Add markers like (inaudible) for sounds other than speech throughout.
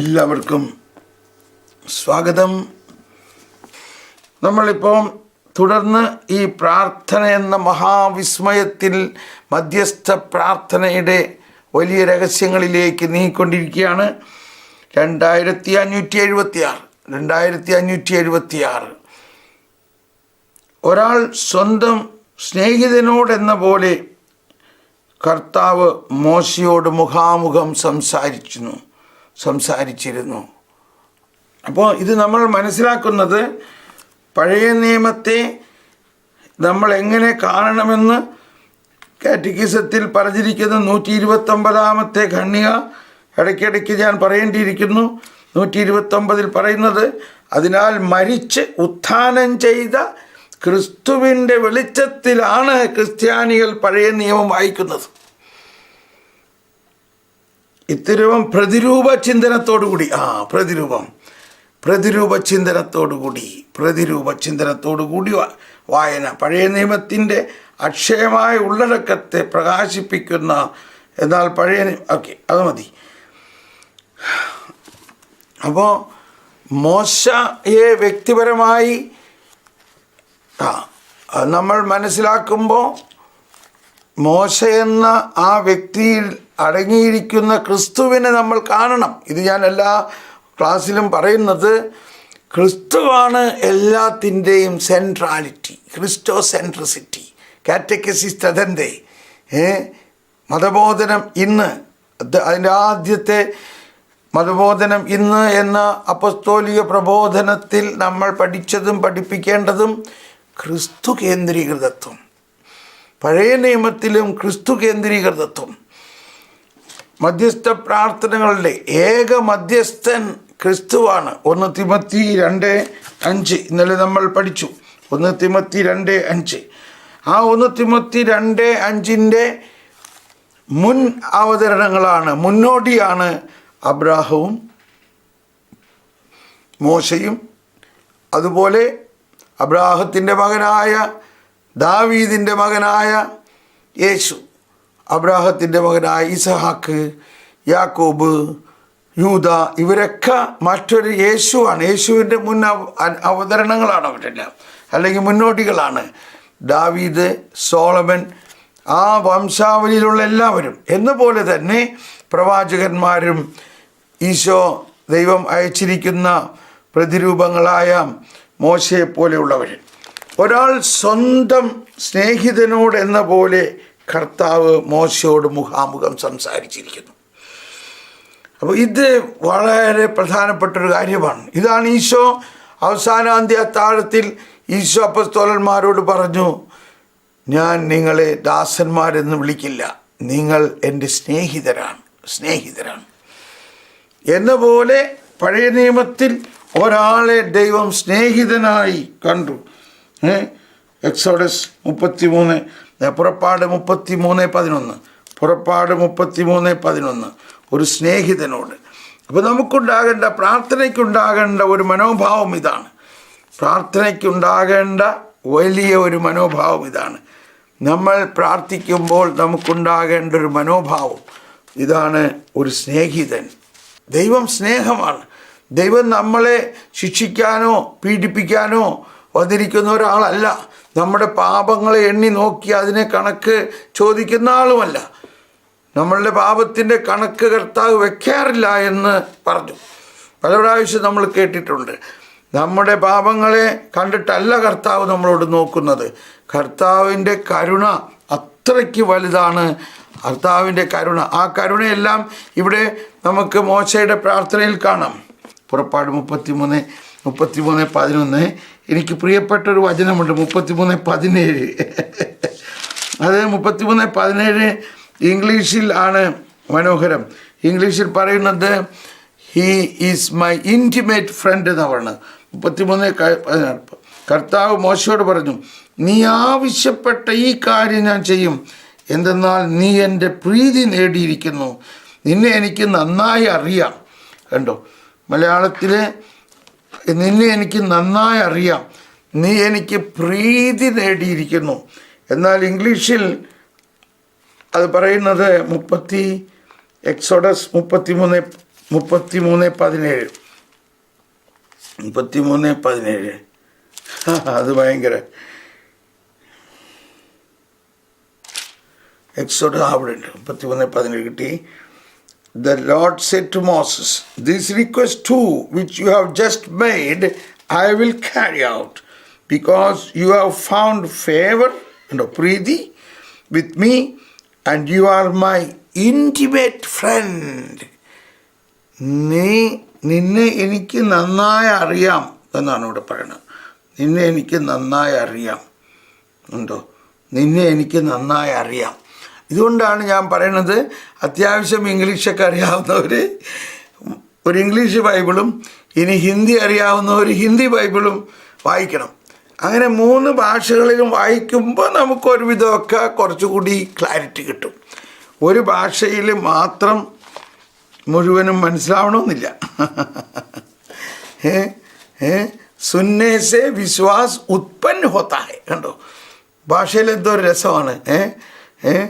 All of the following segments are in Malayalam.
എല്ലാവർക്കും സ്വാഗതം. നമ്മളിപ്പോൾ തുടർന്ന് ഈ പ്രാർത്ഥന എന്ന മഹാവിസ്മയത്തിൽ മധ്യസ്ഥ പ്രാർത്ഥനയുടെ വലിയ രഹസ്യങ്ങളിലേക്ക് നീങ്ങിക്കൊണ്ടിരിക്കുകയാണ്. രണ്ടായിരത്തി അഞ്ഞൂറ്റി എഴുപത്തി ആറ് രണ്ടായിരത്തി അഞ്ഞൂറ്റി എഴുപത്തി ആറ് ഒരാൾ സ്വന്തം സ്നേഹിതനോടെന്ന പോലെ കർത്താവ് മോശയോട് മുഖാമുഖം സംസാരിച്ചിരുന്നു. സംസാരിച്ചിരുന്നു. അപ്പോൾ ഇത് നമ്മൾ മനസ്സിലാക്കുന്നത് പഴയ നിയമത്തെ നമ്മൾ എങ്ങനെ കാണണമെന്ന് കാറ്റഗിസത്തിൽ പറഞ്ഞിരിക്കുന്ന നൂറ്റി ഇരുപത്തൊമ്പതാമത്തെ ഖണ്ണിക ഇടയ്ക്കിടയ്ക്ക് ഞാൻ പറയേണ്ടിയിരിക്കുന്നു. നൂറ്റി ഇരുപത്തൊമ്പതിൽ പറയുന്നത് അതിനാൽ മരിച്ച് ഉത്ഥാനം ചെയ്ത ക്രിസ്തുവിന്റെ വെളിച്ചത്തിലാണ് ക്രിസ്ത്യാനികൾ പഴയ നിയമം വായിക്കുന്നത്. ഇത്തരവും പ്രതിരൂപ ചിന്തനത്തോടുകൂടി ആ പ്രതിരൂപം. പ്രതിരൂപ ചിന്തനത്തോടുകൂടി പ്രതിരൂപ ചിന്തനത്തോടുകൂടി വായന. പഴയ നിയമത്തിന്റെ അക്ഷയമായ ഉള്ളടക്കത്തെ പ്രകാശിപ്പിക്കുന്ന എന്നാൽ പഴയ ഓക്കെ അത് മതി. അപ്പോൾ മോശയെ വ്യക്തിപരമായി ആ നമ്മൾ മനസ്സിലാക്കുമ്പോൾ മോശ എന്ന ആ വ്യക്തിയിൽ അടങ്ങിയിരിക്കുന്ന ക്രിസ്തുവിനെ നമ്മൾ കാണണം. ഇത് ഞാൻ എല്ലാ ക്ലാസ്സിലും പറയുന്നത് ക്രിസ്തുവാണ് എല്ലാത്തിന്റെയും സെൻട്രാലിറ്റി ക്രിസ്റ്റോ സെൻട്രസിറ്റി തതന്റെ ഏ? മതബോധനം ഇന്ന് അതിന്റെ ആദ്യത്തെ മതബോധനം ഇന്ന് എന്ന അപസ്തോലിക പ്രബോധനത്തിൽ നമ്മൾ പഠിച്ചതും പഠിപ്പിക്കേണ്ടതും ക്രിസ്തു കേന്ദ്രീകൃതത്വം പഴയ നിയമത്തിലും ക്രിസ്തു കേന്ദ്രീകൃതത്വം മധ്യസ്ഥ പ്രാർത്ഥനകളുടെ ഏക മധ്യസ്ഥൻ ക്രിസ്തുവാണ്. ഒന്ന് തിമത്തി രണ്ട് അഞ്ച്. ഇന്നലെ നമ്മൾ പഠിച്ചു. ഒന്ന് തിമത്തി രണ്ട് അഞ്ച്. ആ ഒന്ന് തിമത്തി രണ്ട് അഞ്ചിന്റെ മുൻ അവതരണങ്ങളാണ്. മുന്നോടിയാണ് അബ്രാഹവും മോശയും. അതുപോലെ അബ്രാഹത്തിന്റെ മകനായ ദാവീദിന്റെ മകനായ യേശു. അബ്രാഹത്തിന്റെ മകനായ ഇസഹാക്ക് യാക്കോബ് യൂത ഇവരൊക്കെ മറ്റൊരു യേശുവാണ്. യേശുവിന്റെ മുൻ അവ- അവതരണങ്ങളാണ് അവരെല്ലാം. അല്ലെങ്കിൽ മുന്നോട്ടികളാണ് ദാവീദ് സോളമൻ ആ വംശാവലിയിലുള്ള എല്ലാവരും. എന്ന പോലെ തന്നെ പ്രവാചകന്മാരും ഈശോ ദൈവം അയച്ചിരിക്കുന്ന പ്രതിരൂപങ്ങളായ മോശയെ പോലെയുള്ളവർ ഒരാൾ സ്വന്തം സ്നേഹിതനോട് എന്ന പോലെ കർത്താവ് മോശയോട് മുഖാമുഖം സംസാരിച്ചിരിക്കുന്നു. അപ്പോൾ ഇത് വളരെ പ്രധാനപ്പെട്ടൊരു കാര്യമാണ്. ഇതാണ് ഈശോ അവസാനാന്ത്യ അത്താഴത്തിൽ ഈശോ അപ്പസ്തോലന്മാരോട് പറഞ്ഞു ഞാൻ നിങ്ങളെ ദാസന്മാരെന്ന് വിളിക്കില്ല. നിങ്ങൾ എന്റെ സ്നേഹിതരാണ് സ്നേഹിതരാണ്. എന്ന പോലെ പഴയ നിയമത്തിൽ ഒരാളെ ദൈവം സ്നേഹിതനായി കണ്ടു. എക്സോഡസ് മുപ്പത്തി മൂന്ന് പുറപ്പാട് മുപ്പത്തി മൂന്ന് പതിനൊന്ന്. പുറപ്പാട് മുപ്പത്തി മൂന്ന് പതിനൊന്ന്. ഒരു സ്നേഹിതനോട്. അപ്പോൾ നമുക്കുണ്ടാകേണ്ട പ്രാർത്ഥനയ്ക്കുണ്ടാകേണ്ട ഒരു മനോഭാവം ഇതാണ്. പ്രാർത്ഥനയ്ക്കുണ്ടാകേണ്ട വലിയ ഒരു മനോഭാവം ഇതാണ്. നമ്മൾ പ്രാർത്ഥിക്കുമ്പോൾ നമുക്കുണ്ടാകേണ്ട ഒരു മനോഭാവം ഇതാണ് ഒരു സ്നേഹിതൻ. ദൈവം സ്നേഹമാണ്. ദൈവം നമ്മളെ ശിക്ഷിക്കാനോ പീഡിപ്പിക്കാനോ വന്നിരിക്കുന്ന ഒരാളല്ല. നമ്മുടെ പാപങ്ങളെ എണ്ണി നോക്കി അതിനെ കണക്ക് ചോദിക്കുന്ന ആളുമല്ല. നമ്മളുടെ പാപത്തിന്റെ കണക്ക് കർത്താവ് വെക്കാറില്ല എന്ന് പറഞ്ഞു. പല പ്രാവശ്യം നമ്മൾ കേട്ടിട്ടുണ്ട്. നമ്മുടെ പാപങ്ങളെ കണ്ടിട്ടല്ല കർത്താവ് നമ്മളോട് നോക്കുന്നത്. കർത്താവിന്റെ കരുണ അത്രയ്ക്ക് വലുതാണ്. കർത്താവിന്റെ കരുണ. ആ കരുണയെല്ലാം ഇവിടെ നമുക്ക് മോശയുടെ പ്രാർത്ഥനയിൽ കാണാം. പുറപ്പാട് മുപ്പത്തിമൂന്ന് മുപ്പത്തിമൂന്ന് പതിനൊന്ന്. എനിക്ക് പ്രിയപ്പെട്ട ഒരു വചനമുണ്ട് മുപ്പത്തിമൂന്ന് പതിനേഴ്. അത് മുപ്പത്തിമൂന്ന് പതിനേഴ് ഇംഗ്ലീഷിൽ ആണ് മനോഹരം. ഇംഗ്ലീഷിൽ പറയുന്നത് he is my intimate friend എന്നാണ്. മുപ്പത്തിമൂന്ന്. കർത്താവ് മോശയോട് പറഞ്ഞു നീ ആവശ്യപ്പെട്ട ഈ കാര്യം ഞാൻ ചെയ്യും. എന്തെന്നാൽ നീ എന്റെ പ്രീതി നേടിയിരിക്കുന്നു. നിന്നെ എനിക്ക് നന്നായി അറിയാം. കണ്ടോ? മലയാളത്തിൽ നിന്നെ എനിക്ക് നന്നായി അറിയാം. നീ എനിക്ക് പ്രീതി നേടിയിരിക്കുന്നു. എന്നാൽ ഇംഗ്ലീഷിൽ അത് പറയുന്നത് മുപ്പത്തി എക്സോഡസ് മുപ്പത്തി മൂന്ന് മുപ്പത്തി മൂന്ന് പതിനേഴ്. മുപ്പത്തി മൂന്ന് പതിനേഴ്. (laughs) അത് ഭയങ്കര. എക്സോഡ് അവിടെ ഉണ്ട്. മുപ്പത്തി മൂന്ന് പതിനേഴ് കിട്ടി. The Lord said to Moses, This request too, which you have just made, I will carry out, because you have found favor and preeti with me, and you are my intimate friend. നീ നിന്നെ എനിക്ക് നന്നായി അറിയാം എന്നാണ് ഇവിടെ പറയുന്നത് നിന്നെ എനിക്ക് നന്നായി അറിയാം ഉണ്ടോ നിന്നെ എനിക്ക് നന്നായി അറിയാം ഇതുകൊണ്ടാണ് ഞാൻ പറയണത് അത്യാവശ്യം ഇംഗ്ലീഷൊക്കെ അറിയാവുന്നവർ ഒരു ഇംഗ്ലീഷ് ബൈബിളും ഇനി ഹിന്ദി അറിയാവുന്നവർ ഹിന്ദി ബൈബിളും വായിക്കണം. അങ്ങനെ മൂന്ന് ഭാഷകളിലും വായിക്കുമ്പോൾ നമുക്ക് ഒരുവിധമൊക്കെ കുറച്ചുകൂടി ക്ലാരിറ്റി കിട്ടും. ഒരു ഭാഷയിൽ മാത്രം മുഴുവനും മനസ്സിലാവണമെന്നില്ല. ഏ ഏ സുന്നേസെ വിശ്വാസ് ഉത്പന്ന ഹോത്താഹെ. കണ്ടോ? ഭാഷയിൽ എന്തോ ഒരു രസമാണ്. ഏ ഏ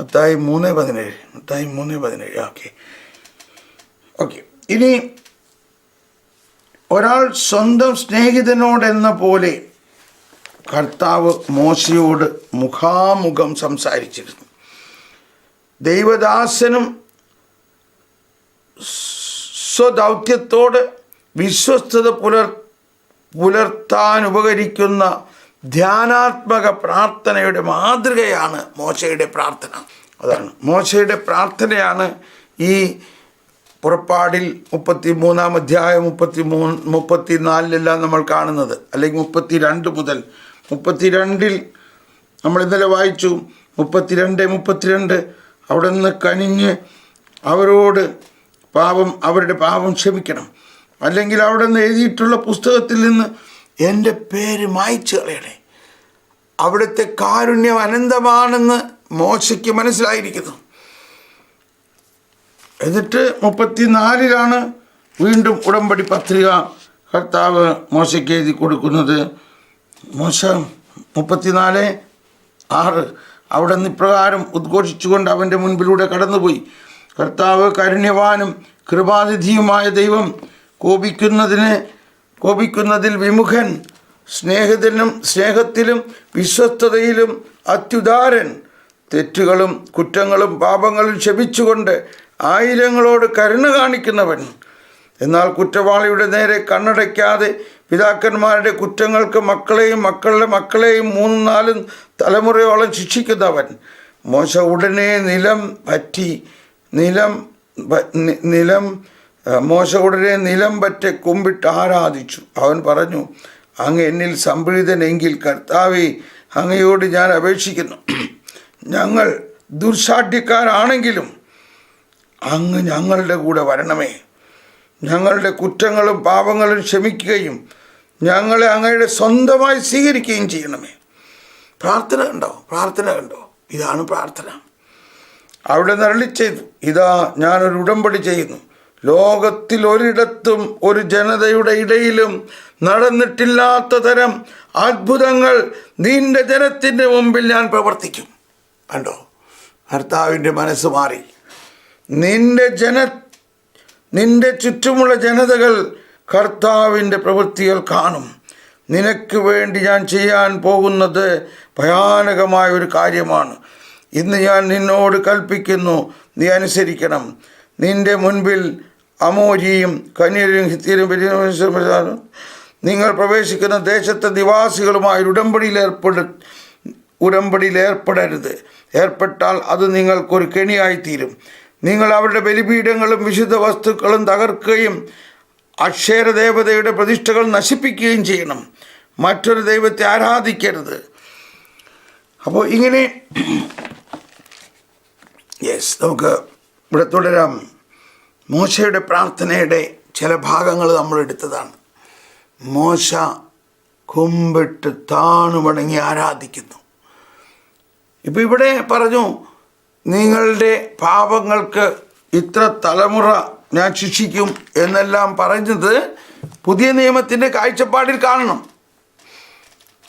മത്തായി മൂന്ന് പതിനേഴ് മത്തായി മൂന്ന് പതിനേഴ്. ഓക്കെ. ഓക്കെ. ഇനി ഒരാൾ സ്വന്തം സ്നേഹിതനോടെന്ന പോലെ കർത്താവ് മോശയോട് മുഖാമുഖം സംസാരിച്ചിരുന്നു. ദൈവദാസനും സ്വദൗത്യത്തോട് വിശ്വസ്തത പുലർ പുലർത്താൻ ഉപകരിക്കുന്ന ധ്യാനാത്മക പ്രാർത്ഥനയുടെ മാതൃകയാണ് മോശയുടെ പ്രാർത്ഥന. അതാണ്. മോശയുടെ പ്രാർത്ഥനയാണ് ഈ പുറപ്പാടിൽ മുപ്പത്തി മൂന്നാം അധ്യായം മുപ്പത്തി മൂന്ന് മുപ്പത്തി നാലിലെല്ലാം നമ്മൾ കാണുന്നത്. അല്ലെങ്കിൽ മുപ്പത്തി രണ്ട് മുതൽ മുപ്പത്തി രണ്ടിൽ നമ്മൾ ഇന്നലെ വായിച്ചു. മുപ്പത്തിരണ്ട് മുപ്പത്തിരണ്ട് അവിടെ നിന്ന് കനിഞ്ഞ് അവരോട് പാപം അവരുടെ പാപം ക്ഷമിക്കണം. അല്ലെങ്കിൽ അവിടെ നിന്ന് എഴുതിയിട്ടുള്ള പുസ്തകത്തിൽ നിന്ന് എന്റെ പേര് മായ്ച്ചു കളയണേ. അവിടുത്തെ കാരുണ്യം അനന്തമാണെന്ന് മോശയ്ക്ക് മനസ്സിലായിരിക്കുന്നു. എന്നിട്ട് മുപ്പത്തിനാലിലാണ് വീണ്ടും ഉടമ്പടി പത്രിക കർത്താവ് മോശയ്ക്ക് എഴുതി കൊടുക്കുന്നത്. മോശ മുപ്പത്തിനാല് ആറ്. അവിടെ നിന്ന് ഇപ്രകാരം ഉദ്ഘോഷിച്ചുകൊണ്ട് അവന്റെ മുൻപിലൂടെ കടന്നുപോയി. കർത്താവ് കരുണ്യവാനും കൃപാനിധിയുമായ ദൈവം കോപിക്കുന്നതിന് കോപിക്കുന്നതിൽ വിമുഖൻ സ്നേഹിതനും സ്നേഹത്തിലും വിശ്വസ്തതയിലും അത്യുദാരൻ. തെറ്റുകളും കുറ്റങ്ങളും പാപങ്ങളും ക്ഷമിച്ചുകൊണ്ട് ആയിരങ്ങളോട് കരുണ കാണിക്കുന്നവൻ. എന്നാൽ കുറ്റവാളിയുടെ നേരെ കണ്ണടയ്ക്കാതെ പിതാക്കന്മാരുടെ കുറ്റങ്ങൾക്ക് മക്കളെയും മക്കളുടെ മക്കളെയും മൂന്നും നാലും തലമുറയോളം ശിക്ഷിക്കുന്നവൻ. മോശ ഉടനെ നിലം പറ്റി നിലം നിലം മോശ ഉടനെ നിലം പറ്റ കുമ്പിട്ട് ആരാധിച്ചു. അവൻ പറഞ്ഞു അങ്ങ് എന്നിൽ സംപ്രീതനെങ്കിൽ കർത്താവെ അങ്ങയോട് ഞാൻ അപേക്ഷിക്കുന്നു. ഞങ്ങൾ ദുർശാഠ്യക്കാരാണെങ്കിലും അങ്ങ് ഞങ്ങളുടെ കൂടെ വരണമേ. ഞങ്ങളുടെ കുറ്റങ്ങളും പാപങ്ങളും ക്ഷമിക്കുകയും ഞങ്ങളെ അങ്ങയുടെ സ്വന്തമായി സ്വീകരിക്കുകയും ചെയ്യണമേ. പ്രാർത്ഥന കണ്ടോ? പ്രാർത്ഥന കണ്ടോ? ഇതാണ് പ്രാർത്ഥന. അവിടെ നരളി ഇതാ ഞാനൊരു ഉടമ്പടി ചെയ്യുന്നു. ലോകത്തിൽ ഒരിടത്തും ഒരു ജനതയുടെ ഇടയിലും നടന്നിട്ടില്ലാത്ത തരം അത്ഭുതങ്ങൾ നിന്റെ ജനത്തിന്റെ മുമ്പിൽ ഞാൻ പ്രവർത്തിക്കും. കണ്ടോ? ഭർത്താവിന്റെ മനസ്സ് മാറി. നിന്റെ ജന നിന്റെ ചുറ്റുമുള്ള ജനതകൾ കർത്താവിന്റെ പ്രവൃത്തികൾ കാണും. നിനക്ക് വേണ്ടി ഞാൻ ചെയ്യാൻ പോകുന്നത് ഭയാനകമായ ഒരു കാര്യമാണ്. ഇന്ന് ഞാൻ നിന്നോട് കൽപ്പിക്കുന്നു നീ അനുസരിക്കണം. നിന്റെ മുൻപിൽ അമോരിയും കന്യരും ഹിത്യരും പെരിയരും നിങ്ങൾ പ്രവേശിക്കുന്ന ദേശത്തെ നിവാസികളുമായി ഉടമ്പടിയിൽ ഏർപ്പെടു ഉടമ്പടിയിൽ ഏർപ്പെടരുത്. ഏർപ്പെട്ടാൽ അത് നിങ്ങൾക്കൊരു കെണിയായിത്തീരും. നിങ്ങൾ അവരുടെ ബലിപീഠങ്ങളും വിശുദ്ധ വസ്തുക്കളും തകർക്കുകയും അക്ഷര ദേവതയുടെ പ്രതിഷ്ഠകൾ നശിപ്പിക്കുകയും ചെയ്യണം. മറ്റൊരു ദൈവത്തെ ആരാധിക്കരുത്. അപ്പോൾ ഇങ്ങനെ യെസ് നമുക്ക് ഇവിടെ തുടരാം. മോശയുടെ പ്രാർത്ഥനയുടെ ചില ഭാഗങ്ങൾ നമ്മൾ എടുത്തതാണ്. മോശ കുമ്പിട്ട് താണു വണങ്ങി ആരാധിക്കുന്നു. ഇപ്പം ഇവിടെ പറഞ്ഞു നിങ്ങളുടെ പാപങ്ങൾക്ക് ഇത്ര തലമുറ ഞാൻ ശിക്ഷിക്കും എന്നെല്ലാം പറഞ്ഞത് പുതിയ നിയമത്തിന്റെ കാഴ്ചപ്പാടിൽ കാണണം.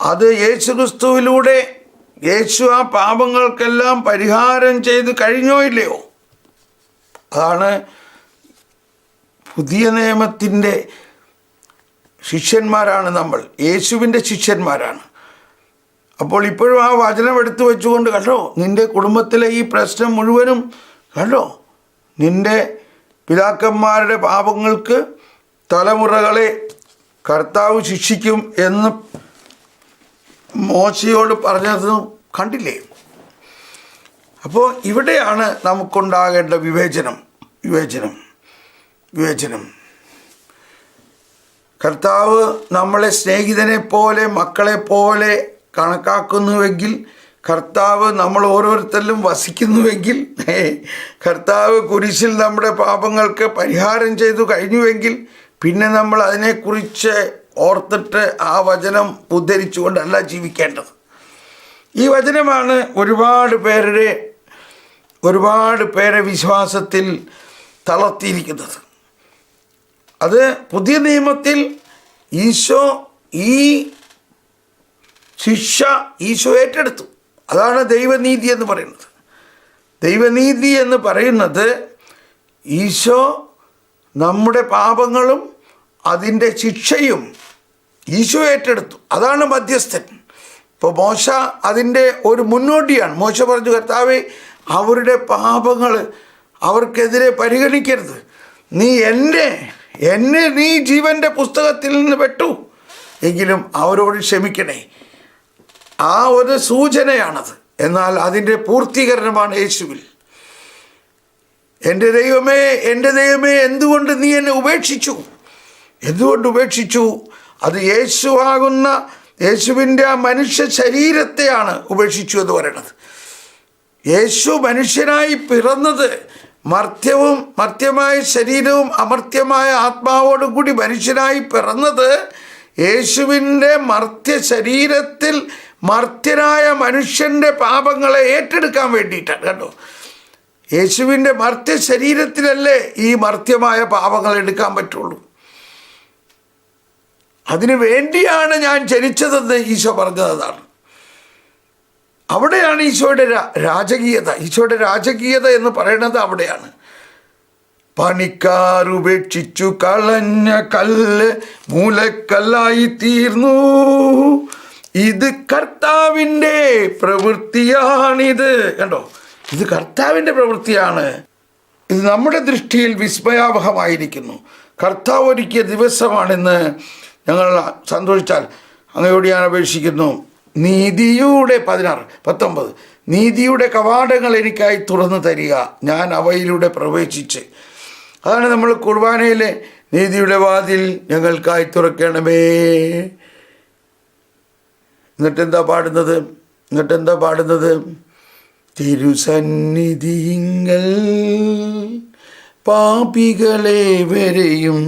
അത് യേശു ക്രിസ്തുവിലൂടെ യേശു ആ പാപങ്ങൾക്കെല്ലാം പരിഹാരം ചെയ്ത് കഴിഞ്ഞോ ഇല്ലയോ? അതാണ് പുതിയ നിയമത്തിന്റെ ശിഷ്യന്മാരാണ് നമ്മൾ. യേശുവിന്റെ ശിഷ്യന്മാരാണ്. അപ്പോൾ ഇപ്പോഴും ആ വചനം എടുത്തു വെച്ചുകൊണ്ട് കണ്ടോ? നിന്റെ കുടുംബത്തിലെ ഈ പ്രശ്നം മുഴുവനും കണ്ടോ? നിന്റെ പിതാക്കന്മാരുടെ പാപങ്ങൾക്ക് തലമുറകളെ കർത്താവ് ശിക്ഷിക്കും എന്ന് മോശയോട് പറഞ്ഞതും കണ്ടില്ലേ? അപ്പോൾ ഇവിടെയാണ് നമുക്കുണ്ടാകേണ്ട വിവേചനം. വിവേചനം. വിവേചനം. കർത്താവ് നമ്മളെ സ്നേഹിതനെ പോലെ മക്കളെ പോലെ കണക്കാക്കുന്നുവെങ്കിൽ കർത്താവ് നമ്മൾ ഓരോരുത്തരിലും വസിക്കുന്നുവെങ്കിൽ കർത്താവ് കുരിശിൽ നമ്മുടെ പാപങ്ങൾക്ക് പരിഹാരം ചെയ്തു കഴിഞ്ഞുവെങ്കിൽ പിന്നെ നമ്മൾ അതിനെക്കുറിച്ച് ഓർത്തിട്ട് ആ വചനം ഉദ്ധരിച്ചുകൊണ്ടല്ല ജീവിക്കേണ്ടത്. ഈ വചനമാണ് ഒരുപാട് പേരുടെ ഒരുപാട് പേരെ വിശ്വാസത്തിൽ തളർത്തിയിരിക്കുന്നത്. അത് പുതിയ നിയമത്തിൽ ഈശോ ഈ ശിക്ഷ ഈശോ ഏറ്റെടുത്തു. അതാണ് ദൈവനീതി എന്ന് പറയുന്നത്. ദൈവനീതി എന്ന് പറയുന്നത് ഈശോ നമ്മുടെ പാപങ്ങളും അതിന്റെ ശിക്ഷയും ഈശോ ഏറ്റെടുത്തു. അതാണ് മധ്യസ്ഥൻ. ഇപ്പോൾ മോശ അതിന്റെ ഒരു മുന്നോടിയാണ്. മോശ പറഞ്ഞു കർത്താവെ അവരുടെ പാപങ്ങൾ അവർക്കെതിരെ പരിഗണിക്കരുത്. നീ എന്നെ എന്നെ നീ ജീവന്റെ പുസ്തകത്തിൽ നിന്ന് വെട്ടു എങ്കിലും അവരോട് ക്ഷമിക്കണേ. ആ ഒരു സൂചനയാണത്. എന്നാൽ അതിന്റെ പൂർത്തീകരണമാണ് യേശുവിൽ. എന്റെ ദൈവമേ എന്റെ ദൈവമേ എന്തുകൊണ്ട് നീ എന്നെ ഉപേക്ഷിച്ചു? എന്തുകൊണ്ട് ഉപേക്ഷിച്ചു? അത് യേശുവാകുന്ന യേശുവിന്റെ ആ മനുഷ്യ ശരീരത്തെയാണ് ഉപേക്ഷിച്ചു എന്ന് പറയുന്നത് യേശു മനുഷ്യനായി പിറന്നത് മർത്യവും മർത്യമായ ശരീരവും അമർത്യമായ ആത്മാവോടും കൂടി മനുഷ്യനായി പിറന്നത് യേശുവിന്റെ മർത്യ ശരീരത്തിൽ മർത്യനായ മനുഷ്യന്റെ പാപങ്ങളെ ഏറ്റെടുക്കാൻ വേണ്ടിയിട്ടാണ് കേട്ടോ യേശുവിന്റെ മർത്യ ശരീരത്തിലല്ലേ ഈ മർത്യമായ പാപങ്ങൾ എടുക്കാൻ പറ്റുള്ളൂ. അതിനു വേണ്ടിയാണ് ഞാൻ ജനിച്ചതെന്ന് ഈശോ പറഞ്ഞത് അതാണ് അവിടെയാണ് ഈശോയുടെ രാജകീയത. ഈശോയുടെ രാജകീയത എന്ന് പറയുന്നത് അവിടെയാണ്. പണിക്കാർ ഉപേക്ഷിച്ചു കളഞ്ഞ കല്ല് മൂലക്കല്ലായി തീർന്നു. ഇത് കർത്താവിന്റെ പ്രവൃത്തിയാണിത്. കണ്ടോ? ഇത് കർത്താവിന്റെ പ്രവൃത്തിയാണ്. ഇത് നമ്മുടെ ദൃഷ്ടിയിൽ വിസ്മയാവഹമായിരിക്കുന്നു. കർത്താവ് ഒരുക്കിയ ദിവസമാണെന്ന് ഞങ്ങൾ സന്തോഷിച്ചാൽ അങ്ങയോട് ഞാൻ അപേക്ഷിക്കുന്നു. നീതിയുടെ പതിനാറ് പത്തൊമ്പത്. നീതിയുടെ കവാടങ്ങൾ എനിക്കായി തുറന്നു തരിക. ഞാൻ അവയിലൂടെ പ്രവേശിച്ച്. അതാണ് നമ്മൾ കുർബാനയിലെ നീതിയുടെ വാതിൽ ഞങ്ങൾക്കായി തുറക്കണമേ. എന്നിട്ടെന്താ പാടുന്നത്? എന്നിട്ടെന്താ പാടുന്നത്? തിരുസന്നിധിങ്ങൾ പാപികളെ വരെയും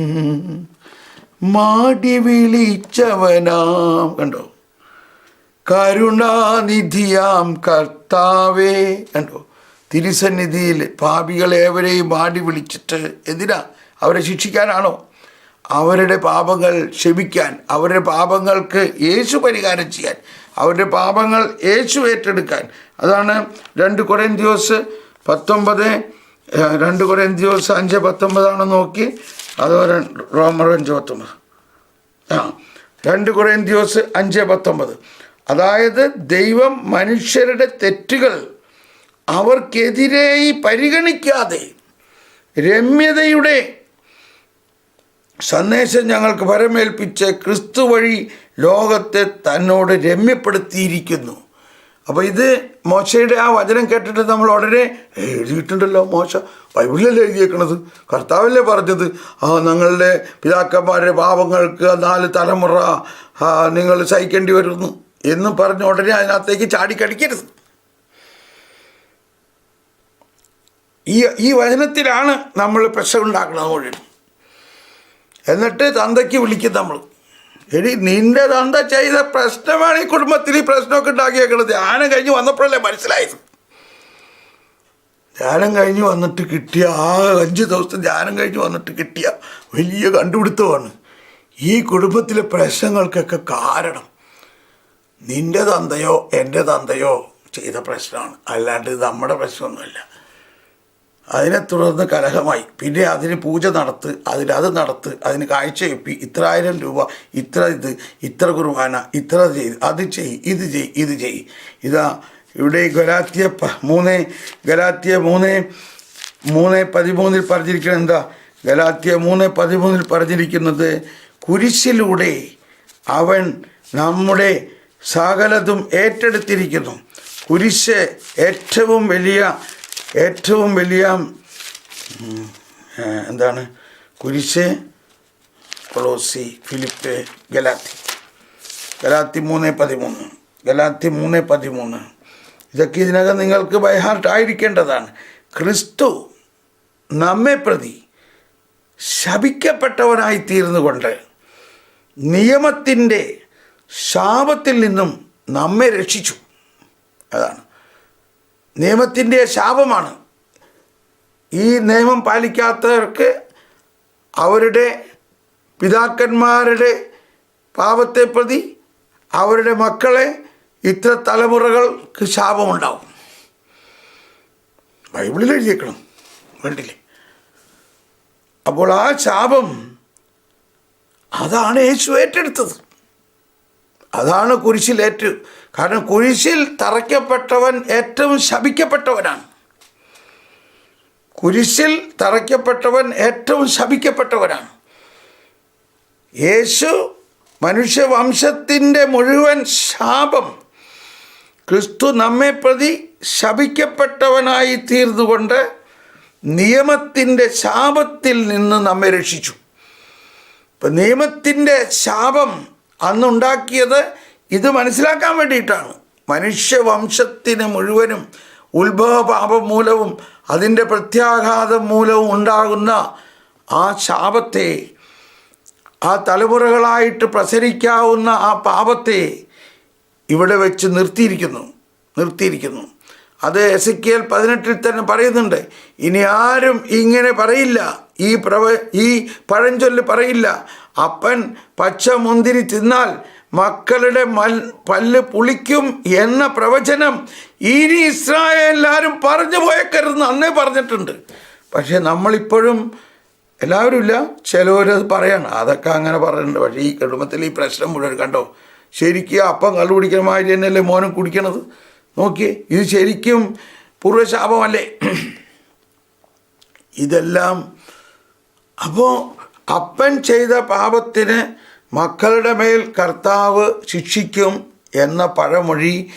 മാടി വിളിച്ചവനാം. കണ്ടോ? കരുണാനിധിയാം കർത്താവേ. കണ്ടോ? തിരുസന്നിധിയിൽ പാപികളേവരെയും മാടി വിളിച്ചിട്ട് എന്തിനാ? അവരെ ശിക്ഷിക്കാനാണോ? അവരുടെ പാപങ്ങൾ ക്ഷമിക്കാൻ അവരുടെ പാപങ്ങൾക്ക് യേശു പരിഹാരം ചെയ്യാൻ അവരുടെ പാപങ്ങൾ യേശു ഏറ്റെടുക്കാൻ. അതാണ് രണ്ട് കൊറേന്ത്യോസ് പത്തൊമ്പത് രണ്ട് കൊറേന്ത്യോസ് അഞ്ച് പത്തൊമ്പതാണെന്ന് നോക്കി? അതോ റോമർ അഞ്ച് പത്തൊമ്പത്? ആ രണ്ട് കൊറേന്ത്യോസ് അഞ്ച് പത്തൊമ്പത്. അതായത് ദൈവം മനുഷ്യരുടെ തെറ്റുകൾ അവർക്കെതിരായി പരിഗണിക്കാതെ രമ്യതയുടെ സന്ദേശം ഞങ്ങൾക്ക് വരമേൽപ്പിച്ച് ക്രിസ്തു വഴി ലോകത്തെ തന്നോട് രമ്യപ്പെടുത്തിയിരിക്കുന്നു. അപ്പോൾ ഇത് മോശയുടെ ആ വചനം കേട്ടിട്ട് നമ്മൾ ഉടനെ "ഏ, എഴുതിയിട്ടുണ്ടല്ലോ മോശ ബൈബിളിലല്ലേ എഴുതിയേക്കണത്? കർത്താവല്ലേ പറഞ്ഞത്? ആ ഞങ്ങളുടെ പിതാക്കന്മാരുടെ പാപങ്ങൾക്ക് നാല് തലമുറ നിങ്ങൾ സഹിക്കേണ്ടി വരുന്നു. എന്ന് പറഞ്ഞ ഉടനെ അതിനകത്തേക്ക് ചാടിക്കടിക്കരുത് ഈ ഈ വചനത്തിലാണ് നമ്മൾ പ്രശ്നം ഉണ്ടാക്കുന്നത് മുഴുവൻ. എന്നിട്ട് തന്തയ്ക്ക് വിളിക്കും നമ്മൾ. എടി നിന്റെ തന്ത ചെയ്ത പ്രശ്നമാണ് ഈ കുടുംബത്തിൽ ഈ പ്രശ്നമൊക്കെ ഉണ്ടാക്കിയേക്കുന്നത് ധ്യാനം കഴിഞ്ഞ് വന്നപ്പോഴല്ലേ മനസ്സിലായത്? ധ്യാനം കഴിഞ്ഞ് വന്നിട്ട് കിട്ടിയ ആ അഞ്ച് ദിവസം ധ്യാനം കഴിഞ്ഞ് വന്നിട്ട് കിട്ടിയ വലിയ കണ്ടുപിടുത്തമാണ്. ഈ കുടുംബത്തിലെ പ്രശ്നങ്ങൾക്കൊക്കെ കാരണം നിന്റെ തന്തയോ എന്റെ തന്തയോ ചെയ്ത പ്രശ്നമാണ്. അല്ലാണ്ട് നമ്മുടെ പ്രശ്നമൊന്നുമല്ല. അതിനെ തുടർന്ന് കലഹമായി. പിന്നെ അതിന് പൂജ നടത്ത് അതിന് അത് നടത്ത് അതിന് ഇത്ര ആയിരം രൂപ ഇത്ര ഇത് ഇത്ര കുർബാന ഇത്ര ചെയ്ത് അത് ചെയ് ഇത് ചെയ് ഇത് ചെയ്. ഇതാ ഇവിടെ ഗലാത്തിയ മൂന്ന് ഗലാത്തിയ മൂന്ന് മൂന്ന് പതിമൂന്നിൽ പറഞ്ഞിരിക്കുന്നത് എന്താ? ഗലാത്തിയ മൂന്ന് പതിമൂന്നിൽ പറഞ്ഞിരിക്കുന്നത് കുരിശിലൂടെ അവൻ നമ്മുടെ സകലതും ഏറ്റെടുത്തിരിക്കുന്നു. കുരിശ് ഏറ്റവും വലിയ ഏറ്റവും വലിയ എന്താണ്? കുരിശ് കൊളോസി ഫിലിപ്പ് ഗലാത്തി. ഗലാത്തി മൂന്ന് പതിമൂന്ന്. ഗലാത്തി മൂന്ന് പതിമൂന്ന്. ഇതൊക്കെ ഇതിനകം നിങ്ങൾക്ക് ബൈഹാർട്ട് ആയിരിക്കേണ്ടതാണ്. ക്രിസ്തു നമ്മെ പ്രതി ശപിക്കപ്പെട്ടവനായി തീർന്നുകൊണ്ട് നിയമത്തിന്റെ ശാപത്തിൽ നിന്നും നമ്മെ രക്ഷിച്ചു. അതാണ്. നിയമത്തിന്റെ ശാപമാണ്. ഈ നിയമം പാലിക്കാത്തവർക്ക് അവരുടെ പിതാക്കന്മാരുടെ പാപത്തെ പ്രതി അവരുടെ മക്കളെ ഇത്ര തലമുറകൾക്ക് ശാപമുണ്ടാവും. ബൈബിളിൽ എഴുതിയേക്കണം. വേണ്ടില്ലേ? അപ്പോൾ ആ ശാപം അതാണ് യേശു ഏറ്റെടുത്തത്. അതാണ് കുരിശിൽ കുരിശിലേറ്റ് കാരണം കുരിശിൽ തറയ്ക്കപ്പെട്ടവൻ ഏറ്റവും ശപിക്കപ്പെട്ടവനാണ്. കുരിശിൽ തറയ്ക്കപ്പെട്ടവൻ ഏറ്റവും ശപിക്കപ്പെട്ടവനാണ്. യേശു മനുഷ്യവംശത്തിന്റെ മുഴുവൻ ശാപം ക്രിസ്തു നമ്മെ പ്രതി ശപിക്കപ്പെട്ടവനായി തീർന്നുകൊണ്ട് നിയമത്തിന്റെ ശാപത്തിൽ നിന്ന് നമ്മെ രക്ഷിച്ചു. ഇപ്പം നിയമത്തിന്റെ ശാപം അന്നുണ്ടാക്കിയത് ഇത് മനസ്സിലാക്കാൻ വേണ്ടിയിട്ടാണ്. മനുഷ്യവംശത്തിന് മുഴുവനും ഉത്ഭവ പാപം മൂലവും അതിന്റെ പ്രത്യാഘാതം മൂലവും ഉണ്ടാകുന്ന ആ ശാപത്തെ ആ തലമുറകളായിട്ട് പ്രസരിക്കാവുന്ന ആ പാപത്തെ ഇവിടെ വെച്ച് നിർത്തിയിരിക്കുന്നു നിർത്തിയിരിക്കുന്നു. അത് എസ് കെ എൽ പതിനെട്ടിൽ തന്നെ പറയുന്നുണ്ട്. ഇനി ആരും ഇങ്ങനെ പറയില്ല. ഈ പ്രവ ഈ പഴഞ്ചൊല്ല് പറയില്ല. അപ്പൻ പച്ച മുന്തിരി തിന്നാൽ മക്കളുടെ മൽ പല്ല് പുളിക്കും എന്ന പ്രവചനം ഇനി ഇസ്രായേലാരും പറഞ്ഞു പോയേക്കരുതെന്ന് അന്നേ പറഞ്ഞിട്ടുണ്ട്. പക്ഷേ നമ്മളിപ്പോഴും എല്ലാവരും ഇല്ല. ചിലവരത് പറയണം. അതൊക്കെ അങ്ങനെ പറയുന്നുണ്ട്. പക്ഷേ ഈ കുടുംബത്തിൽ ഈ പ്രശ്നം മുഴുവൻ കണ്ടോ? ശരിക്കും അപ്പം കള്ളു കുടിക്കുന്ന തന്നെയല്ലേ മോനും കുടിക്കണത്? നോക്കിയേ ഇത് ശരിക്കും പൂർവശാപമല്ലേ? ഇതെല്ലാം അപ്പോൾ അപ്പൻ ചെയ്ത പാപത്തിന് മക്കളുടെ മേൽ കർത്താവ് ശിക്ഷിക്കും എന്ന പഴമൊഴി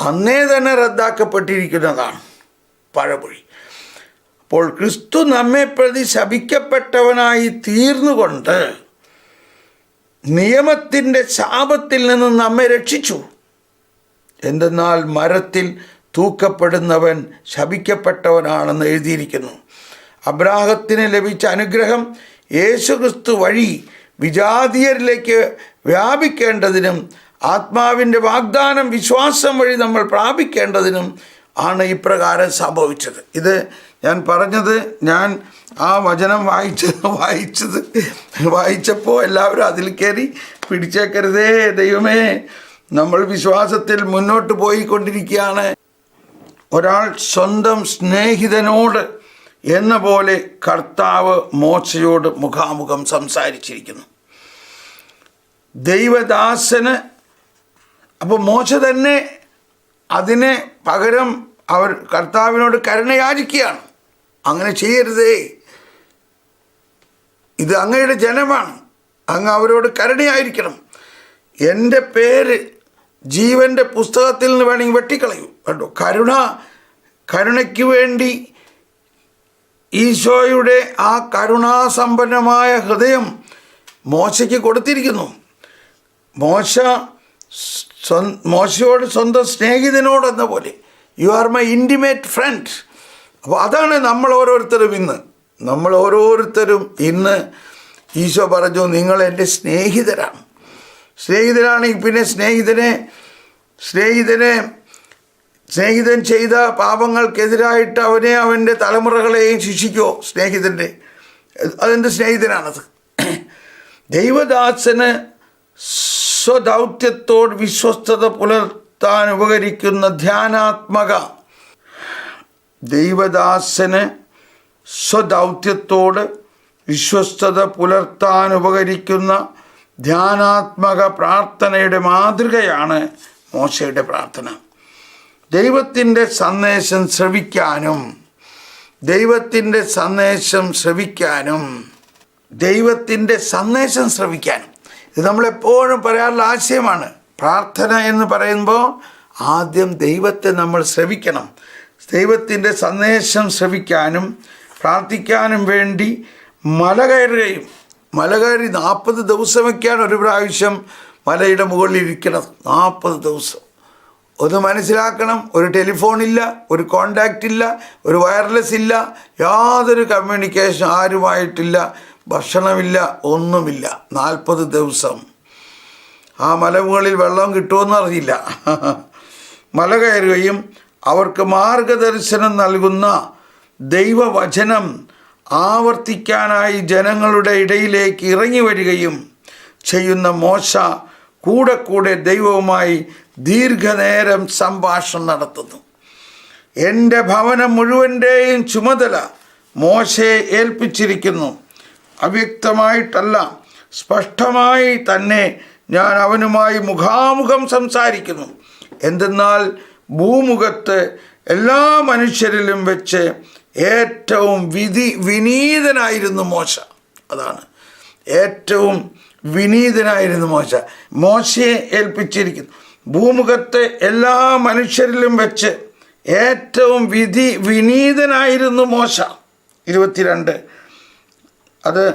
അന്നേ തന്നെ റദ്ദാക്കപ്പെട്ടിരിക്കുന്നതാണ് പഴമൊഴി. അപ്പോൾ ക്രിസ്തു നമ്മെ പ്രതി ശപിക്കപ്പെട്ടവനായി തീർന്നുകൊണ്ട് നിയമത്തിന്റെ ശാപത്തിൽ നിന്ന് നമ്മെ രക്ഷിച്ചു. എന്തെന്നാൽ മരത്തിൽ തൂക്കപ്പെടുന്നവൻ ശപിക്കപ്പെട്ടവനാണെന്ന് എഴുതിയിരിക്കുന്നു. അബ്രാഹത്തിന് ലഭിച്ച അനുഗ്രഹം യേശുക്രിസ്തു വഴി വിജാതീയരിലേക്ക് വ്യാപിക്കേണ്ടതിനും ആത്മാവിന്റെ വാഗ്ദാനം വിശ്വാസം വഴി നമ്മൾ പ്രാപിക്കേണ്ടതിനും ആണ് ഇപ്രകാരം സംഭവിച്ചത്. ഇത് ഞാൻ പറഞ്ഞത് ഞാൻ ആ വചനം വായിച്ച വായിച്ചത് വായിച്ചപ്പോൾ എല്ലാവരും അതിൽ കയറി പിടിച്ചേക്കരുതേ ദൈവമേ. നമ്മൾ വിശ്വാസത്തിൽ മുന്നോട്ട് പോയിക്കൊണ്ടിരിക്കുകയാണ്. ഒരാൾ സ്വന്തം സ്നേഹിതനോട് എന്ന പോലെ കർത്താവ് മോശയോട് മുഖാമുഖം സംസാരിച്ചിരിക്കുന്നു. ദൈവദാസന് അപ്പോൾ മോശ തന്നെ അതിനെ പകരം അവർ കർത്താവിനോട് കരുണയാചിക്കുകയാണ്. അങ്ങനെ ചെയ്യരുതേ. ഇത് അങ്ങയുടെ ജനമാണ്. അങ്ങ് അവരോട് കരുണയായിരിക്കണം. എന്റെ പേര് ജീവന്റെ പുസ്തകത്തിൽ നിന്ന് വേണമെങ്കിൽ വെട്ടിക്കളയൂ. കേട്ടോ കരുണ കരുണയ്ക്ക് വേണ്ടി ഈശോയുടെ ആ കരുണാസമ്പന്നമായ ഹൃദയം മോശയ്ക്ക് കൊടുത്തിരിക്കുന്നു. മോശ മോശയോട് സ്വന്തം സ്നേഹിതനോടെന്ന പോലെ. You are my intimate friend അപ്പോൾ അതാണ് നമ്മൾ ഓരോരുത്തരും ഇന്ന്. നമ്മൾ ഓരോരുത്തരും ഇന്ന് ഈശോ പറഞ്ഞു നിങ്ങൾ എന്റെ സ്നേഹിതരാണ്. സ്നേഹിതനാണെങ്കിൽ പിന്നെ സ്നേഹിതനെ സ്നേഹിതനെ സ്നേഹിതൻ ചെയ്ത പാപങ്ങൾക്കെതിരായിട്ട് അവനെ അവന്റെ തലമുറകളെയും ശിക്ഷിക്കുമോ സ്നേഹിതന്റെ. അതെന്ത് സ്നേഹിതനാണത്? ദൈവദാസന് സ്വദൗത്യത്തോട് വിശ്വസ്തത പുലർത്താൻ ഉപകരിക്കുന്ന ധ്യാനാത്മക. ദൈവദാസന് സ്വദൗത്യത്തോട് വിശ്വസ്തത പുലർത്താൻ ഉപകരിക്കുന്ന ധ്യാനാത്മക പ്രാർത്ഥനയുടെ മാതൃകയാണ് മോശയുടെ പ്രാർത്ഥന. ദൈവത്തിന്റെ സന്ദേശം ശ്രവിക്കാനും ദൈവത്തിന്റെ സന്ദേശം ശ്രവിക്കാനും ദൈവത്തിന്റെ സന്ദേശം ശ്രവിക്കാനും. ഇത് നമ്മളെപ്പോഴും പറയാനുള്ള ആശയമാണ്. പ്രാർത്ഥന എന്ന് പറയുമ്പോൾ ആദ്യം ദൈവത്തെ നമ്മൾ ശ്രവിക്കണം. ദൈവത്തിന്റെ സന്ദേശം ശ്രവിക്കാനും പ്രാർത്ഥിക്കാനും വേണ്ടി മല കയറുകയും മല കയറി നാൽപ്പത് ദിവസമൊക്കെയാണ് ഒരു പ്രാവശ്യം മലയുടെ മുകളിൽ ഇരിക്കണം നാൽപ്പത് ദിവസം. ഒന്ന് മനസ്സിലാക്കണം ഒരു ടെലിഫോണില്ല ഒരു കോണ്ടാക്റ്റ് ഇല്ല ഒരു വയർലെസ് ഇല്ല യാതൊരു കമ്മ്യൂണിക്കേഷൻ ആരുമായിട്ടില്ല ഭക്ഷണമില്ല ഒന്നുമില്ല. നാൽപ്പത് ദിവസം. ആ മലമുകളിൽ വെള്ളം കിട്ടുമെന്ന് അറിയില്ല. മല കയറുകയും അവർക്ക് മാർഗദർശനം നൽകുന്ന ദൈവവചനം ആവർത്തിക്കാനായി ജനങ്ങളുടെ ഇടയിലേക്ക് ഇറങ്ങി വരികയും ചെയ്യുന്ന മോശ കൂടെ കൂടെ ദൈവവുമായി ദീർഘനേരം സംഭാഷണം നടത്തുന്നു. എന്റെ ഭവനം മുഴുവന്റെയും ചുമതല മോശയെ ഏൽപ്പിച്ചിരിക്കുന്നു. അവ്യക്തമായിട്ടല്ല സ്പഷ്ടമായി തന്നെ ഞാൻ അവനുമായി മുഖാമുഖം സംസാരിക്കുന്നു. എന്തെന്നാൽ ഭൂമുഖത്ത് എല്ലാ മനുഷ്യരിലും വെച്ച് ഏറ്റവും വിധി വിനീതനായിരുന്നു മോശ. അതാണ്. ഏറ്റവും വിനീതനായിരുന്നു മോശ. മോശയെ ഏൽപ്പിച്ചിരിക്കുന്നു. ഭൂമുഖത്തെ എല്ലാ മനുഷ്യരിലും വെച്ച് ഏറ്റവും വിധി വിനീതനായിരുന്നു മോശ. ഇരുപത്തിരണ്ട്. അത്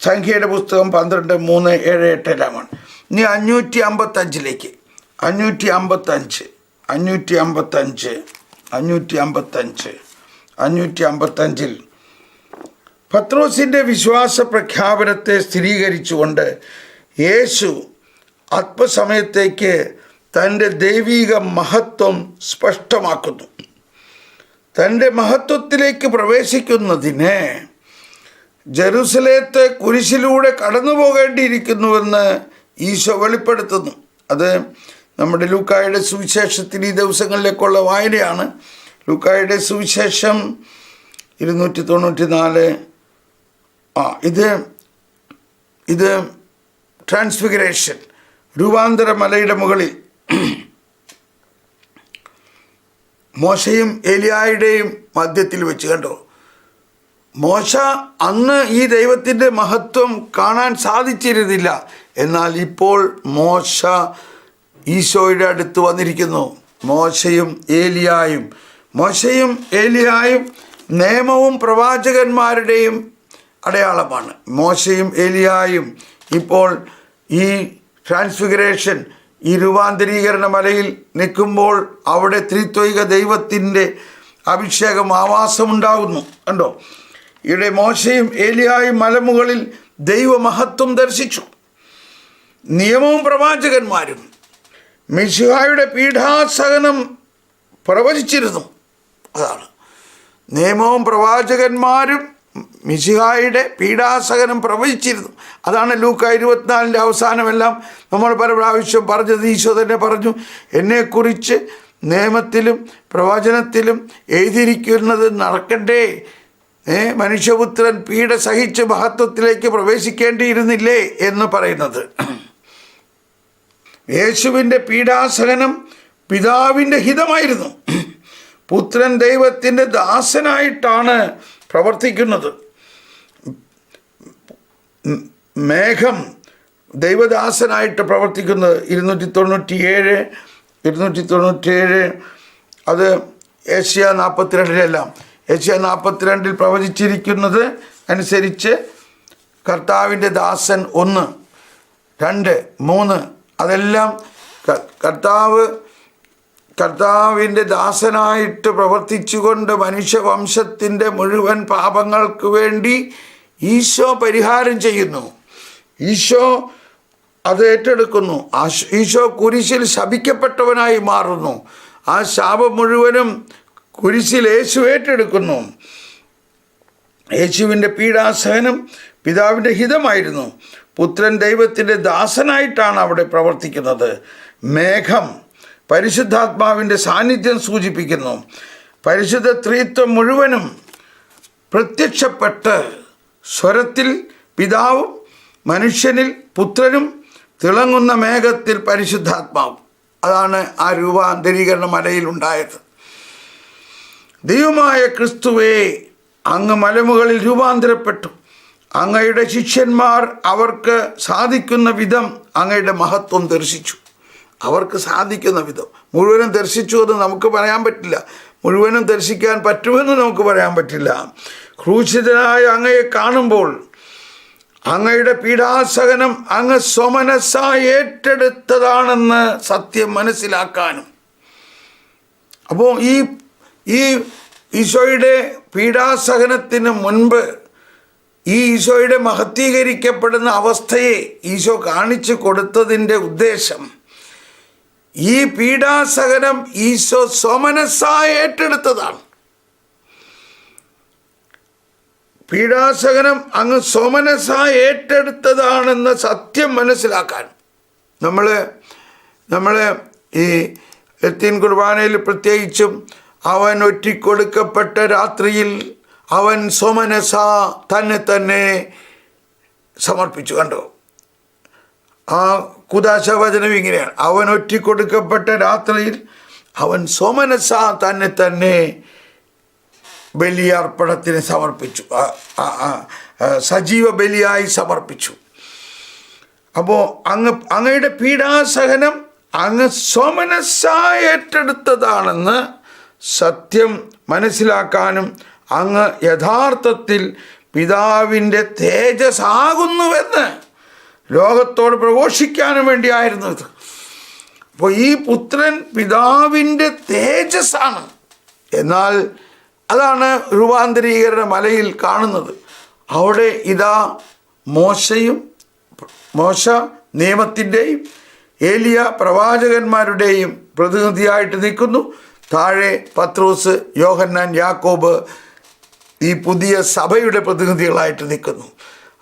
സംഖ്യയുടെ പുസ്തകം പന്ത്രണ്ട് മൂന്ന് ഏഴ് എട്ടെല്ലാമാണ് ഇനി അഞ്ഞൂറ്റി അമ്പത്തഞ്ചിലേക്ക് അഞ്ഞൂറ്റി അമ്പത്തഞ്ച് അഞ്ഞൂറ്റി അമ്പത്തഞ്ച് അഞ്ഞൂറ്റി അമ്പത്തഞ്ച് അഞ്ഞൂറ്റി അമ്പത്തഞ്ചിൽ പത്രോസിന്റെ വിശ്വാസ പ്രഖ്യാപനത്തെ സ്ഥിരീകരിച്ചുകൊണ്ട് യേശു അല്പസമയത്തേക്ക് തന്റെ ദൈവീക മഹത്വം സ്പഷ്ടമാക്കുന്നു. തന്റെ മഹത്വത്തിലേക്ക് പ്രവേശിക്കുന്നതിന് ജെറുസലേത്തെ കുരിശിലൂടെ കടന്നു പോകേണ്ടിയിരിക്കുന്നുവെന്ന് ഈശോ വെളിപ്പെടുത്തുന്നു. അത് നമ്മുടെ ലൂക്കായുടെ സുവിശേഷത്തിൽ ഈ ദിവസങ്ങളിലേക്കുള്ള വായനയാണ്. ലൂക്കായുടെ സുവിശേഷം ഇരുന്നൂറ്റി തൊണ്ണൂറ്റി നാല് ആ ഇത് ഇത് ട്രാൻസ്ഫിഗറേഷൻ രൂപാന്തര മലയുടെ മുകളിൽ. മോശയും എലിയായുടെയും മധ്യത്തിൽ വെച്ച് കണ്ടോ? മോശ അന്ന് ഈ ദൈവത്തിന്റെ മഹത്വം കാണാൻ സാധിച്ചിരുന്നില്ല. എന്നാൽ ഇപ്പോൾ മോശ ഈശോയുടെ അടുത്ത് വന്നിരിക്കുന്നു. മോശയും ഏലിയായും മോശയും ഏലിയായും നിയമവും പ്രവാചകന്മാരുടെയും അടയാളമാണ്. മോശയും ഏലിയായും ഇപ്പോൾ ഈ ട്രാൻസ്ഫിഗറേഷൻ ഈ രൂപാന്തരീകരണ മലയിൽ നിൽക്കുമ്പോൾ അവിടെ ത്രിത്വൈക ദൈവത്തിന്റെ അഭിഷേകം ആവാസമുണ്ടാകുന്നു. കണ്ടോ? ഇവിടെ മോശയും ഏലിയായും മലമുകളിൽ ദൈവമഹത്വം ദർശിച്ചു. നിയമവും പ്രവാചകന്മാരും മിശിഹായുടെ പീഠാസഹനം പ്രവചിച്ചിരുന്നു. അതാണ്. നിയമവും പ്രവാചകന്മാരും മിശിഹായുടെ പീഡാസഹനം പ്രവചിച്ചിരുന്നു. അതാണ് ലൂക്ക ഇരുപത്തിനാലിന്റെ അവസാനമെല്ലാം നമ്മൾ പല പ്രാവശ്യം പറഞ്ഞത്. ഈശോ തന്നെ പറഞ്ഞു എന്നെക്കുറിച്ച് നിയമത്തിലും പ്രവചനത്തിലും എഴുതിയിരിക്കുന്നത് നടക്കണ്ടേ ഏ മനുഷ്യപുത്രൻ പീഡ സഹിച്ച് മഹത്വത്തിലേക്ക് പ്രവേശിക്കേണ്ടിയിരുന്നില്ലേ? എന്ന് പറയുന്നത്. യേശുവിന്റെ പീഡാസഹനം പിതാവിന്റെ ഹിതമായിരുന്നു. പുത്രൻ ദൈവത്തിന്റെ ദാസനായിട്ടാണ് പ്രവർത്തിക്കുന്നത്. മേഘം ദൈവദാസനായിട്ട് പ്രവർത്തിക്കുന്നത് ഇരുന്നൂറ്റി തൊണ്ണൂറ്റിയേഴ് ഇരുന്നൂറ്റി തൊണ്ണൂറ്റിയേഴ് അത് ഏഷ്യ നാൽപ്പത്തിരണ്ടിലെല്ലാം ഏഷ്യ നാൽപ്പത്തിരണ്ടിൽ പ്രവചിച്ചിരിക്കുന്നത് അനുസരിച്ച് കർത്താവിന്റെ ദാസൻ ഒന്ന് രണ്ട് മൂന്ന് അതെല്ലാം കർത്താവ് കർത്താവിന്റെ ദാസനായിട്ട് പ്രവർത്തിച്ചുകൊണ്ട് മനുഷ്യവംശത്തിന്റെ മുഴുവൻ പാപങ്ങൾക്ക് വേണ്ടി ഈശോ പരിഹാരം ചെയ്യുന്നു. ഈശോ അത് ഏറ്റെടുക്കുന്നു. ആ ഈശോ കുരിശിൽ ശപിക്കപ്പെട്ടവനായി മാറുന്നു. ആ ശാപം മുഴുവനും കുരിശിൽ യേശു ഏറ്റെടുക്കുന്നു. യേശുവിന്റെ പീഡാസഹനം പിതാവിന്റെ ഹിതമായിരുന്നു. പുത്രൻ ദൈവത്തിന്റെ ദാസനായിട്ടാണ് അവിടെ പ്രവർത്തിക്കുന്നത്. മേഘം പരിശുദ്ധാത്മാവിന്റെ സാന്നിധ്യം സൂചിപ്പിക്കുന്നു. പരിശുദ്ധ ത്രീത്വം മുഴുവനും പ്രത്യക്ഷപ്പെട്ട് സ്വരത്തിൽ പിതാവും മനുഷ്യനിൽ പുത്രനും തിളങ്ങുന്ന മേഘത്തിൽ പരിശുദ്ധാത്മാവും. അതാണ് ആ രൂപാന്തരീകരണ മലയിൽ ഉണ്ടായത്. ദൈവമായ ക്രിസ്തുവേ അങ്ങ് മലമുകളിൽ രൂപാന്തരപ്പെട്ടു. അങ്ങയുടെ ശിഷ്യന്മാർ അവർക്ക് സാധിക്കുന്ന വിധം അങ്ങയുടെ മഹത്വം ദർശിച്ചു. അവർക്ക് സാധിക്കുന്ന വിധം. മുഴുവനും ദർശിച്ചു എന്ന് നമുക്ക് പറയാൻ പറ്റില്ല. മുഴുവനും ദർശിക്കാൻ പറ്റുമെന്ന് നമുക്ക് പറയാൻ പറ്റില്ല. ക്രൂശിതനായ അങ്ങയെ കാണുമ്പോൾ അങ്ങയുടെ പീഡാസഹനം അങ്ങ് സ്വമനസ്സായി ഏറ്റെടുത്തതാണെന്ന് സത്യം മനസ്സിലാക്കാനും. അപ്പോൾ ഈ ഈ ഈശോയുടെ പീഡാസഹനത്തിന് മുൻപ് ഈ ഈശോയുടെ മഹത്വീകരിക്കപ്പെടുന്ന അവസ്ഥയെ ഈശോ കാണിച്ചു കൊടുത്തതിന്റെ ഉദ്ദേശം ഈ പീഡാസഹനം ഈശോ സോമനസ്സായ ഏറ്റെടുത്തതാണ്. പീഡാസഹനം അങ്ങ് സോമനസ്സായ ഏറ്റെടുത്തതാണെന്ന സത്യം മനസ്സിലാക്കാൻ നമ്മൾ നമ്മൾ ഈ ലത്തീൻ കുർബാനയിൽ പ്രത്യേകിച്ചും അവൻ ഒറ്റിക്കൊടുക്കപ്പെട്ട രാത്രിയിൽ അവൻ സോമനസ തന്നെ തന്നെ സമർപ്പിച്ചു കണ്ടോ. ആ കുദാശ വചനം ഇങ്ങനെയാണ്. അവൻ ഒറ്റിക്കൊടുക്കപ്പെട്ട രാത്രിയിൽ അവൻ സോമനസ തന്നെ തന്നെ ബലിയർപ്പണത്തിന് സമർപ്പിച്ചു. സജീവ ബലിയായി സമർപ്പിച്ചു. അപ്പോൾ അങ്ങ് അങ്ങയുടെ പീഡാസഹനം അങ്ങ് സോമനസ ഏറ്റെടുത്തതാണെന്ന് സത്യം മനസ്സിലാക്കാനും അങ്ങ് യഥാർത്ഥത്തിൽ പിതാവിന്റെ തേജസ്സാകുന്നുവെന്ന് ലോകത്തോട് പ്രഘോഷിക്കാനും വേണ്ടിയായിരുന്നു ഇത് അപ്പോൾ ഈ പുത്രൻ പിതാവിന്റെ തേജസ്സാണ്. എന്നാൽ അതാണ് രൂപാന്തരീകരണ മലയിൽ കാണുന്നത്. അവിടെ ഇതാ മോശയും മോശ നിയമത്തിന്റെയും ഏലിയ പ്രവാചകന്മാരുടെയും പ്രതിനിധിയായിട്ട് നിൽക്കുന്നു. താഴെ പത്രോസ് യോഹന്നാൻ യാക്കോബ് ഈ പുതിയ സഭയുടെ പ്രതിനിധികളായിട്ട് നിൽക്കുന്നു.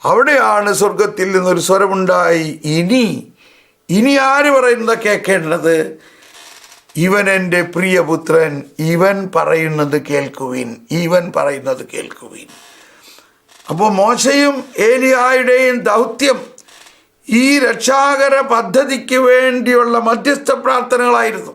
അവിടെയാണ് സ്വർഗത്തിൽ നിന്നൊരു സ്വരമുണ്ടായി. ഇനി ഇനി ആര് പറയുന്നത് കേൾക്കേണ്ടത് ഇവൻ എന്റെ പ്രിയപുത്രൻ ഇവൻ പറയുന്നത് കേൾക്കുവിൻ ഇവൻ പറയുന്നത് കേൾക്കുവിൻ. അപ്പോൾ മോശയും ഏലിയായുടെയും ദൗത്യം ഈ രക്ഷാകര പദ്ധതിക്ക് വേണ്ടിയുള്ള മധ്യസ്ഥ പ്രാർത്ഥനകളായിരുന്നു.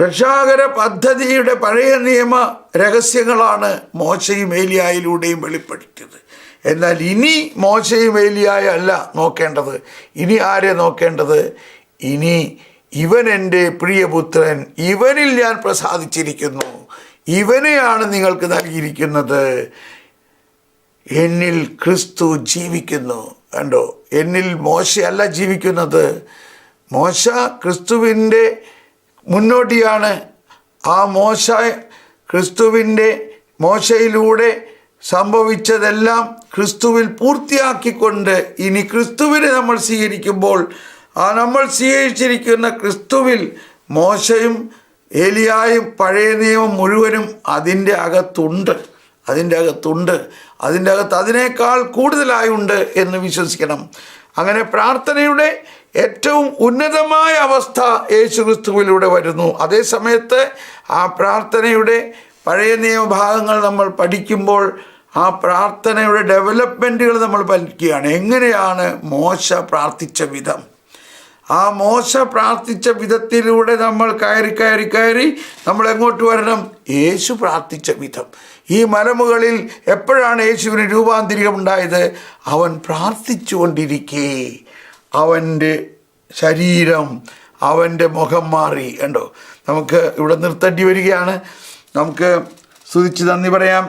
രക്ഷാകര പദ്ധതിയുടെ പഴയ നിയമ രഹസ്യങ്ങളാണ് മോശയും ഏലിയായിലൂടെയും വെളിപ്പെടുത്തിയത്. എന്നാൽ ഇനി മോശയും ഏലിയായ അല്ല നോക്കേണ്ടത്. ഇനി ആരെ നോക്കേണ്ടത്? ഇനി ഇവൻ എന്റെ പ്രിയപുത്രൻ ഇവനിൽ ഞാൻ പ്രസാദിച്ചിരിക്കുന്നു. ഇവനെയാണ് നിങ്ങൾക്ക് നൽകിയിരിക്കുന്നത്. എന്നിൽ ക്രിസ്തു ജീവിക്കുന്നു. കണ്ടോ? എന്നിൽ മോശയല്ല ജീവിക്കുന്നത്. മോശ ക്രിസ്തുവിന്റെ മുന്നോട്ടിയാണ് ആ മോശ ക്രിസ്തുവിന്റെ മോശയിലൂടെ സംഭവിച്ചതെല്ലാം ക്രിസ്തുവിൽ പൂർത്തിയാക്കിക്കൊണ്ട് ഇനി ക്രിസ്തുവിനെ നമ്മൾ സ്വീകരിക്കുമ്പോൾ ആ നമ്മൾ സ്വീകരിച്ചിരിക്കുന്ന ക്രിസ്തുവിൽ മോശയും ഏലിയായും പഴയ നിയമം മുഴുവനും അതിന്റെ അകത്തുണ്ട് അതിന്റെ അകത്തുണ്ട് അതിന്റെ അകത്ത് അതിനേക്കാൾ കൂടുതലായുണ്ട് എന്ന് വിശ്വസിക്കണം. അങ്ങനെ പ്രാർത്ഥനയുടെ ഏറ്റവും ഉന്നതമായ അവസ്ഥ യേശു ക്രിസ്തുവിലൂടെ വരുന്നു. അതേ സമയത്ത് ആ പ്രാർത്ഥനയുടെ പഴയ നിയമഭാഗങ്ങൾ നമ്മൾ പഠിക്കുമ്പോൾ ആ പ്രാർത്ഥനയുടെ ഡെവലപ്മെന്റുകൾ നമ്മൾ പഠിക്കുകയാണ് എങ്ങനെയാണ് മോശ പ്രാർത്ഥിച്ച വിധം? ആ മോശ പ്രാർത്ഥിച്ച വിധത്തിലൂടെ നമ്മൾ കയറി കയറി കയറി നമ്മൾ എങ്ങോട്ട് വരണം? യേശു പ്രാർത്ഥിച്ച വിധം. ഈ മലമുകളിൽ എപ്പോഴാണ് യേശുവിന് രൂപാന്തരികമുണ്ടായത് അവൻ പ്രാർത്ഥിച്ചുകൊണ്ടിരിക്കേ അവന്റെ ശരീരം അവന്റെ മുഖം മാറി. കണ്ടോ? നമുക്ക് ഇവിടെ നിർത്തേണ്ടി വരികയാണ്. നമുക്ക് സ്തുതിച്ച് നന്ദി പറയാം.